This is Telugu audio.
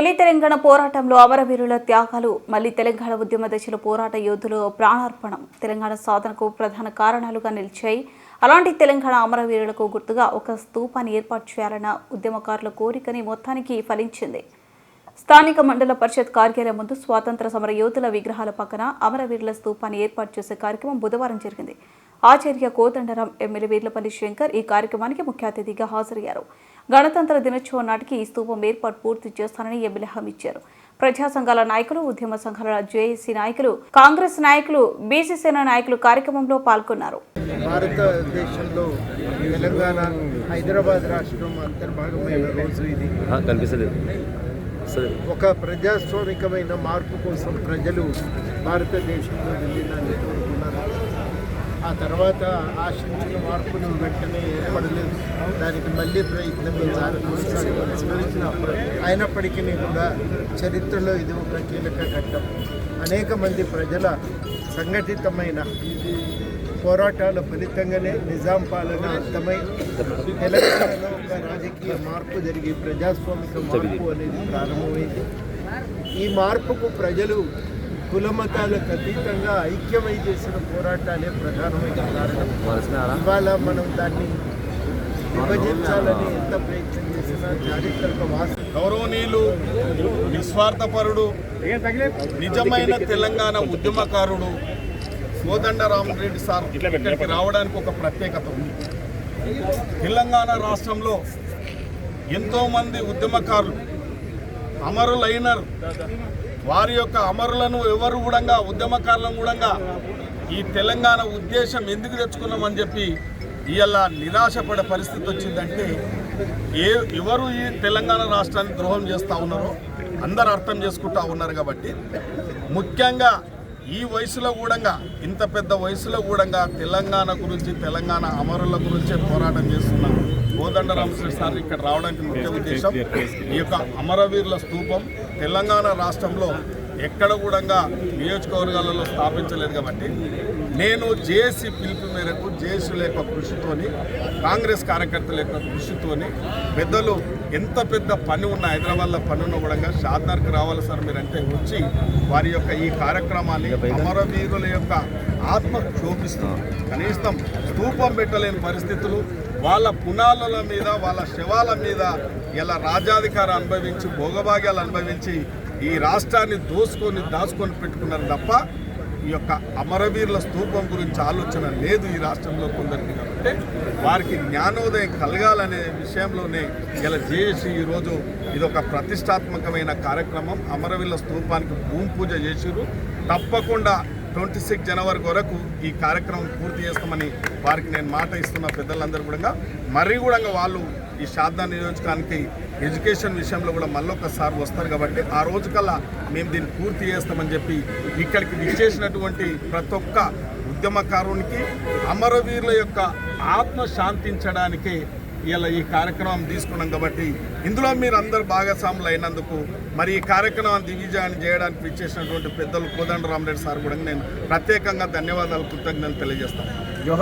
తొలి తెలంగాణ పోరాటంలో అమరవీరుల త్యాగాలు మళ్ళీ తెలంగాణ ఉద్యమ దశలో పోరాట యోధులు ప్రాణార్పణం తెలంగాణ సాధనకు ప్రధాన కారణాలుగా నిలిచాయి. అలాంటి తెలంగాణ అమరవీరులకు గుర్తుగా ఒక స్తూపాన్ని ఏర్పాటు చేయాలన్న ఉద్యమకారుల కోరికని మొత్తానికి ఫలించింది. స్థానిక మండల పరిషత్ కార్యాలయం ముందు స్వాతంత్ర సమర యోధుల విగ్రహాల పక్కన అమరవీరుల స్తూపాన్ని ఏర్పాటు చేసే కార్యక్రమం బుధవారం జరిగింది. ఆచార్య కోదండరాం ఎమ్మెల్యే వీర్లపల్లి శంకర్ ఈ కార్యక్రమానికి ముఖ్య అతిథిగా హాజరయ్యారు. గణతంత్ర దినోత్సవం నాటికి ఈ స్తూపం ఏర్పాటు పూర్తి చేస్తానని ఎమ్మెల్యే హామీ ఇచ్చారు. ప్రజా సంఘాల నాయకులు ఉద్యమ సంఘాల జేఏసీ నాయకులు కాంగ్రెస్ నాయకులు బీసీసేన నాయకులు కార్యక్రమంలో పాల్గొన్నారు. భారతదేశంలో తెలంగాణ హైదరాబాద్ రాష్ట్రం అంతర్భాగమైన రోజు ఇది. ఆ, కనిపిస్తలేదు. సరే. ఒక ప్రజాస్వామికమైన మార్పు కోసం ప్రజలు భారతదేశంలో కోరుకున్నారు. ఆ తర్వాత ఆశించిన మార్పులు వెంటనే ఏర్పడలేదు. దానికి మళ్ళీ ప్రయత్నించాలి అయినప్పటికీ కూడా చరిత్రలో ఇది ఒక కీలక ఘట్టం. అనేక మంది ప్రజల సంఘటితమైన పోరాటాల ఫలితంగానే నిజాం పాలన అర్థమై తెలంగాణలో ఒక రాజకీయ మార్పు జరిగి ప్రజాస్వామిక మార్పు అనేది ప్రారంభమైంది. ఈ మార్పుకు ప్రజలు కుల మతాలకు అతీతంగా ఐక్యమై చేసిన పోరాటాలే ప్రధానమైన కారణం. ఇవాళ మనం దాన్ని విభజించాలని ఎంత ప్రయత్నం చేసినా చారిత్రక వాసు గౌరవనీయులు నిస్వార్థపరుడు నిజమైన తెలంగాణ ఉద్యమకారుడు కోదండరామరెడ్డి సార్ ఇక్కడికి రావడానికి ఒక ప్రత్యేకత ఉంది. తెలంగాణ రాష్ట్రంలో ఎంతోమంది ఉద్యమకారులు అమరులైనరు. వారి యొక్క అమరులను ఎవరు కూడా ఉద్యమకారులను కూడా ఈ తెలంగాణ ఉద్దేశం ఎందుకు తెచ్చుకున్నామని చెప్పి ఇవాళ నిరాశపడే పరిస్థితి వచ్చిందంటే ఏ ఎవరు ఈ తెలంగాణ రాష్ట్రాన్ని ద్రోహం చేస్తూ ఉన్నారో అందరు అర్థం చేసుకుంటా ఉన్నారు కాబట్టి ముఖ్యంగా ఈ వయసులో కూడా ఇంత పెద్ద వయసులో కూడా తెలంగాణ గురించి తెలంగాణ అమరుల గురించే పోరాటం చేస్తున్న కోదండ రామకృష్ణ సార్ ఇక్కడ రావడానికి ముఖ్య ఉద్దేశం ఈ యొక్క అమరవీరుల స్థూపం. తెలంగాణ రాష్ట్రంలో ఎక్కడ కూడా నియోజకవర్గాలలో స్థాపించలేదు కాబట్టి నేను జేఏసీ పిలుపు మేరకు జేఏసీల యొక్క కృషితోని కాంగ్రెస్ కార్యకర్తల యొక్క కృషితోని పెద్దలు ఎంత పెద్ద పని ఉన్న హైదరాబాద్లో పని ఉన్న కూడా షాద్నర్కి రావాలి సార్ మీరంటే వచ్చి వారి యొక్క ఈ కార్యక్రమాన్ని అమరవీరుల యొక్క ఆత్మ చూపిస్తుంది కనీసం స్తూపం పెట్టలేని పరిస్థితులు వాళ్ళ పునాల మీద వాళ్ళ శవాల మీద ఇలా రాజాధికారం అనుభవించి భోగభాగ్యాలు అనుభవించి ఈ రాష్ట్రాన్ని దోసుకొని దాచుకొని పెట్టుకున్నారు తప్ప ఈ యొక్క అమరవీరుల స్తూపం గురించి ఆలోచన లేదు ఈ రాష్ట్రంలో కొందరికి కాబట్టి వారికి జ్ఞానోదయం కలగాలనే విషయంలోనే ఇలా చేసి ఈరోజు ఇది ఒక ప్రతిష్టాత్మకమైన కార్యక్రమం. అమరవీరుల స్తూపానికి భూమి పూజ చేసిరు తప్పకుండా ట్వంటీ సిక్స్ జనవరి వరకు ఈ కార్యక్రమం పూర్తి చేస్తామని వారికి నేను మాట ఇస్తున్న పెద్దలందరూ కూడా. మరీ కూడా వాళ్ళు ఈ శారదా నియోజకానికి ఎడ్యుకేషన్ విషయంలో కూడా మళ్ళొకసారి వస్తారు కాబట్టి ఆ రోజు కల్లా మేము దీన్ని పూర్తి చేస్తామని చెప్పి ఇక్కడికి విచ్చేసినటువంటి ప్రతి ఒక్క ఉద్యమకారునికి అమరవీరుల యొక్క ఆత్మ శాంతించడానికి ఇలా ఈ కార్యక్రమం తీసుకున్నాం కాబట్టి ఇందులో మీరు అందరు భాగస్వాములు అయినందుకు మరి ఈ కార్యక్రమం దిగ్విజయాన్ని చేయడానికి విచ్చేసినటువంటి పెద్దలు కోదండ రామరెడ్డి సార్ కూడా నేను ప్రత్యేకంగా ధన్యవాదాలు కృతజ్ఞతలు తెలియజేస్తాను.